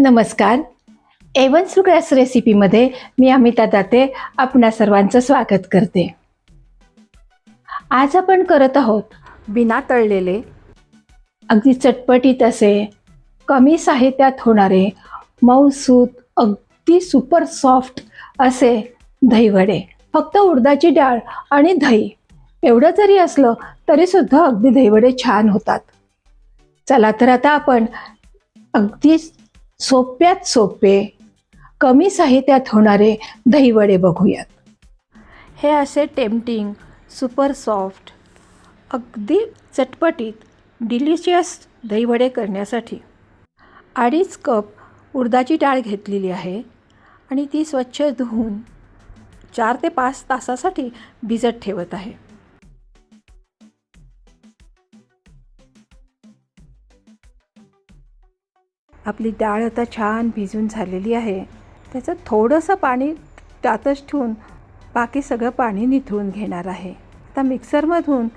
नमस्कार. एवन सुग्रास रेसिपीमध्ये मी अमिता दाते आपणा सर्वांचं स्वागत करते. आज आपण करत आहोत बिना तळलेले. अगदी चटपटीत असे कमी साहित्यात होणारे मऊसूत अगदी सुपर सॉफ्ट असे दहीवडे. फक्त उडदाची डाळ आणि दही. एवढं जरी असलं तरीसुद्धा अगदी दहीवडे छान होतात. चला तर आता आपण अगदी सोप्यात सोपे कमी साहित्यात होणारे दहीवडे बघूयात. हे असे टेम्पटिंग सुपर सॉफ्ट अगदी चटपटीत डिलिशियस दहीवडे करण्यासाठी. अडीच कप उडदाची डाळ घेतलेली आहे आणि ती स्वच्छ धुवून चार ते पाच तासासाठी भिजत ठेवत आहे. आपली डाळ आता छान भिजून झालेली आहे. त्याचं थोडंसं पाणी त्यातच ठेवून बाकी सगळं पाणी निथळून घेणार आहे. आता मिक्सरमधून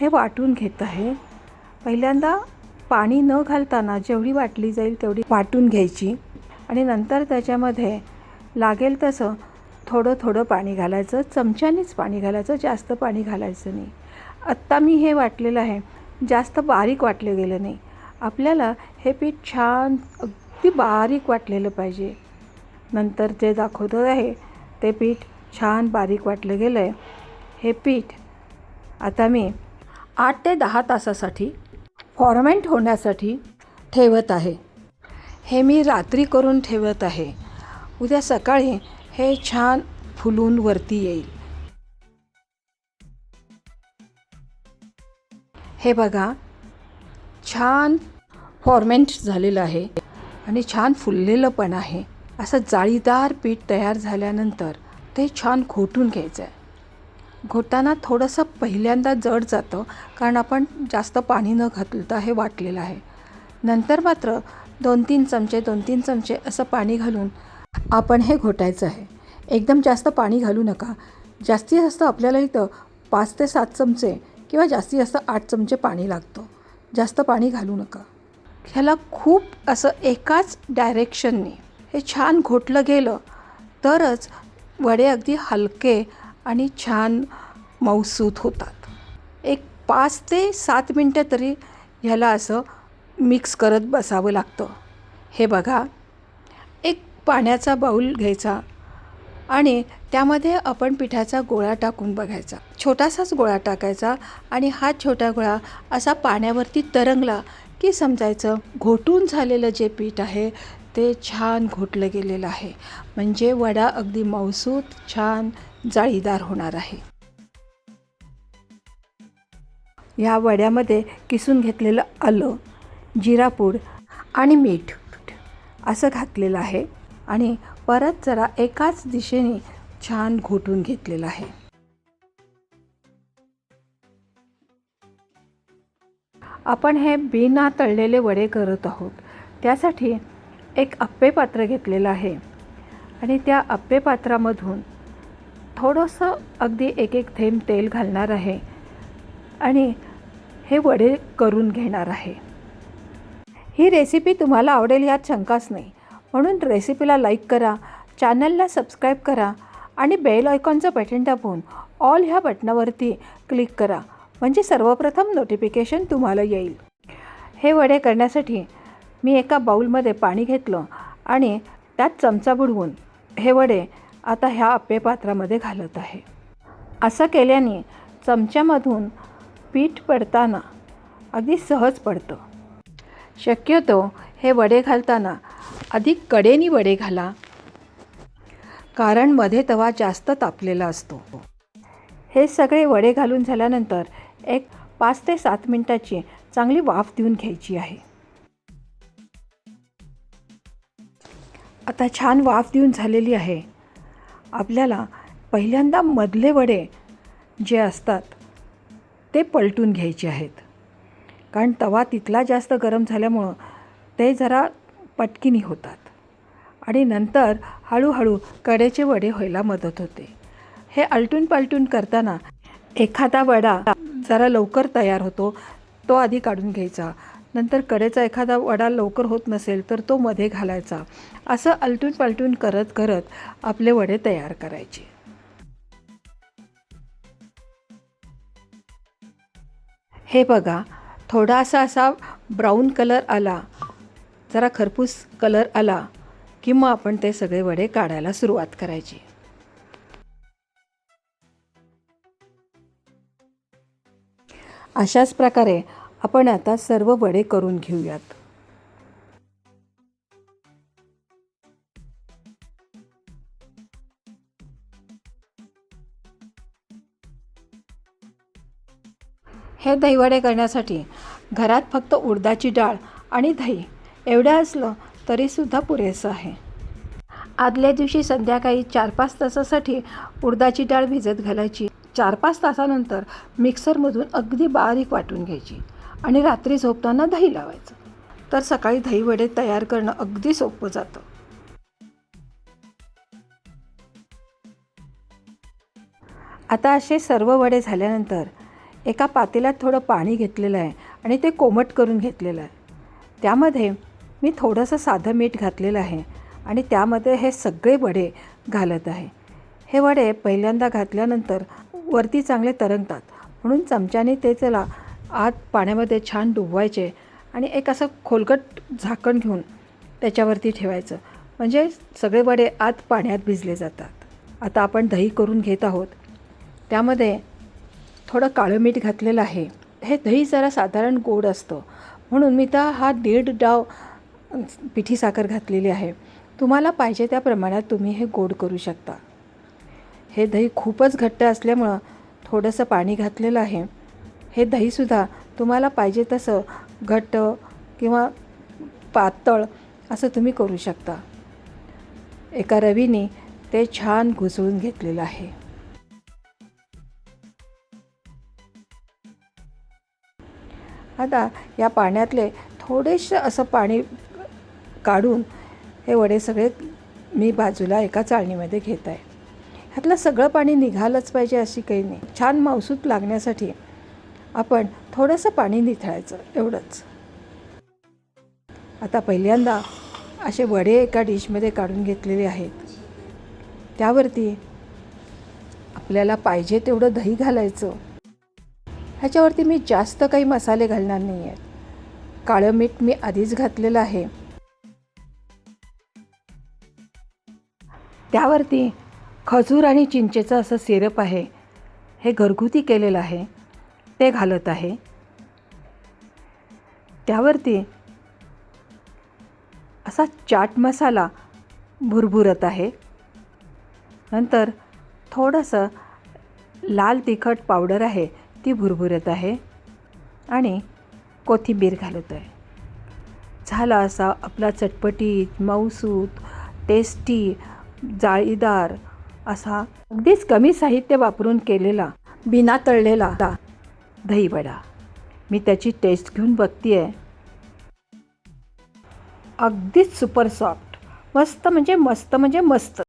हे वाटून घेत आहे. पहिल्यांदा पाणी न घालताना जेवढी वाटली जाईल तेवढी वाटून घ्यायची. आणि नंतर त्याच्यामध्ये लागेल तसं थोडं थोडं पाणी घालायचं. चमच्यानेच पाणी घालायचं जास्त पाणी घालायचं नाही. आत्ता मी हे वाटलेलं आहे. जास्त बारीक वाटलं गेलं नाही. आपल्याला हे पीठ छान अगदी बारीक वाटलेलं पाहिजे. नंतर जे दाखवतं आहे ते पीठ छान बारीक वाटलं गेलं आहे हे पीठ आता मी आठ ते दहा तासासाठी फॉर्मेंट होण्यासाठी ठेवत आहे. हे मी रात्री करून ठेवत आहे. उद्या सकाळी हे छान फुलून वरती येईल. हे बघा छान फॉर्मेंट झालेलं आहे आणि छान फुललेलं पण आहे. असं जाळीदार पीठ तयार झाल्यानंतर ते छान घोटून घ्यायचं आहे घोटाना थोडंसं पहिल्यांदा जड जातं कारण आपण जास्त पाणी न घातलं हे वाटलेलं आहे. नंतर मात्र दोन तीन चमचे दोन तीन चमचे असं पाणी घालून आपण हे घोटायचं आहे. एकदम जास्त पाणी घालू नका. जास्तीत जास्त आपल्याला इथं पाच ते सात चमचे किंवा जास्तीत जास्त आठ चमचे पाणी लागतं. जास्त पाणी घालू नका. ह्याला खूप असं एकाच डायरेक्शनने हे छान घोटलं गेलं तरच वडे अगदी हलके आणि छान मऊसूत होतात. एक पाच ते सात मिनटं तरी ह्याला असं मिक्स करत बसावं लागतं. हे बघा एक पाण्याचा बाऊल घ्यायचा. आणि त्यामध्ये आपण पिठाचा गोळा टाकून बघायचा. छोटासाच गोळा टाकायचा आणि हा छोटा गोळा असा पाण्यावरती तरंगला की समजायचं घोटून झालेलं जे पीठ आहे ते छान घोटलं गेलेलं आहे. म्हणजे वडा अगदी मौसूत छान जाळीदार होणार आहे. या वड्यामध्ये किसून घेतलेलं आलं जिरापूड आणि मीठ असं घातलेलं आहे आणि परत जरा एकाच दिशेने छान घोटून घेतलेलं आहे. आपण हे बिना तळलेले वडे करत आहोत. त्यासाठी एक अप्पे पात्र घेतलेलं आहे. आणि त्या अप्पे पात्रामधून थोडंसं अगदी एक एक थेंब तेल घालणार आहे. आणि हे वडे करून घेणार आहे. ही रेसिपी तुम्हाला आवडेल यात शंकाच नाही. म्हणून रेसिपीला लाईक करा चॅनलला सबस्क्राईब करा आणि बेल आयकॉनचं बटन दाबून ऑल ह्या बटनावरती क्लिक करा म्हणजे सर्वप्रथम नोटिफिकेशन तुम्हाला येईल. हे वडे करण्यासाठी मी एका बाऊलमध्ये पाणी घेतलं आणि त्यात चमचा बुडवून हे वडे आता ह्या अप्पे पात्रामध्ये घालत आहे. असं केल्याने चमच्यामधून पीठ पडताना अगदी सहज पडतं. शक्यतो हे वडे घालताना अधिक कडेनी वडे घाला. कारण मध्ये तवा जास्त तापलेला असतो. हे सगळे वडे घालून झाल्यानंतर एक पाच ते सात मिनटाची चांगली वाफ देऊन घ्यायची आहे. आता छान वाफ देऊन झालेली आहे. आपल्याला पहिल्यांदा मधले वडे जे असतात ते पलटून घ्यायचे आहेत. कारण तवा तिथला जास्त गरम झाल्यामुळं ते जरा पटकिनी होतात. आणि नंतर हळूहळू कडेचे वडे व्हायला मदत होते. हे अलटून पालटून करताना एखादा वडा जरा लवकर तयार होतो तो आधी काढून घ्यायचा. नंतर कडेचा एखादा वडा लवकर होत नसेल तर तो मध्ये घालायचा. असं आलटून पालटून करत करत आपले वडे तयार करायचे. हे बघा थोडासा असा ब्राऊन कलर आला. जरा खरपूस कलर आला की मग आपण ते सगळे वडे काढायला सुरुवात करायची. अशाच प्रकारे आपण आता सर्व वडे करून घेऊयात. हे दहीवडे करण्यासाठी घरात फक्त उडदाची डाळ आणि दही एवढं असलं तरीसुद्धा पुरेसं आहे. आदल्या दिवशी संध्याकाळी चार पाच तासासाठी उडदाची डाळ भिजत घालायची. चार पाच तासानंतर मिक्सरमधून अगदी बारीक वाटून घ्यायची आणि रात्री झोपताना दही लावायचं. तर सकाळी दही वडे तयार करणं अगदी सोपं जातं. आता असे सर्व वडे झाल्यानंतर एका पातेल्यात थोडं पाणी घेतलेलं आहे आणि ते कोमट करून घेतलेलं आहे. त्यामध्ये मी थोडंसं साधं मीठ घातलेलं आहे आणि त्यामध्ये हे सगळे वडे घालत आहे. हे वडे पहिल्यांदा घातल्यानंतर वरती चांगले तरंगतात. म्हणून चमच्याने ते त्याला आत पाण्यामध्ये छान डुबवायचे आणि एक असं खोलगट झाकण घेऊन त्याच्यावरती ठेवायचं. म्हणजे सगळे वडे आत पाण्यात भिजले जातात. आता आपण दही करून घेत आहोत. त्यामध्ये थोडं काळं मीठ घातलेलं आहे. हे दही जरा साधारण गोड असतं. म्हणून मी तर हा दीड डाव पिठी साखर घातलेली आहे. तुम्हाला पाहिजे त्या प्रमाणात तुम्ही हे गोड करू शकता. हे दही खूपच घट्ट असल्यामुळं थोडंसं पाणी घातलेलं आहे. हे दहीसुद्धा तुम्हाला पाहिजे तसं घट्ट किंवा पातळ असं तुम्ही करू शकता. एका रवीने ते छान घुसळून घेतलेलं आहे. आता या पाण्यातले थोडेसे असं पाणी काढून हे वडे सगळे मी बाजूला एका चाळणीमध्ये घेत आहे. ह्यातलं सगळं पाणी निघालंच पाहिजे अशी काही नाही. छान मावसूत लागण्यासाठी आपण थोडंसं पाणी निथळायचं एवढंच. आता पहिल्यांदा असे वडे एका डिशमध्ये काढून घेतलेले आहेत. त्यावरती आपल्याला पाहिजे तेवढं दही घालायचं. ह्याच्यावरती मी जास्त काही मसाले घालणार नाही आहेत काळं मीठ मी आधीच घातलेलं आहे. त्यावरती खजूर आणि चिंचेचं असं सिरप आहे. हे घरगुती केलेलं आहे. ते घालत आहे. त्यावरती असा चाट मसाला भुरभुरत आहे. नंतर थोडंसं लाल तिखट पावडर आहे. ती भुरभुरत आहे आणि कोथिंबीर घालत आहे. झाला असा आपला चटपटीत मऊसूत टेस्टी जाळीदार असा अगदीच कमी साहित्य वापरून केलेला बिना तळलेला दहीवडा. मी त्याची टेस्ट घेऊन बघते आहे अगदीच सुपर सॉफ्ट मस्त म्हणजे मस्त म्हणजे मस्त.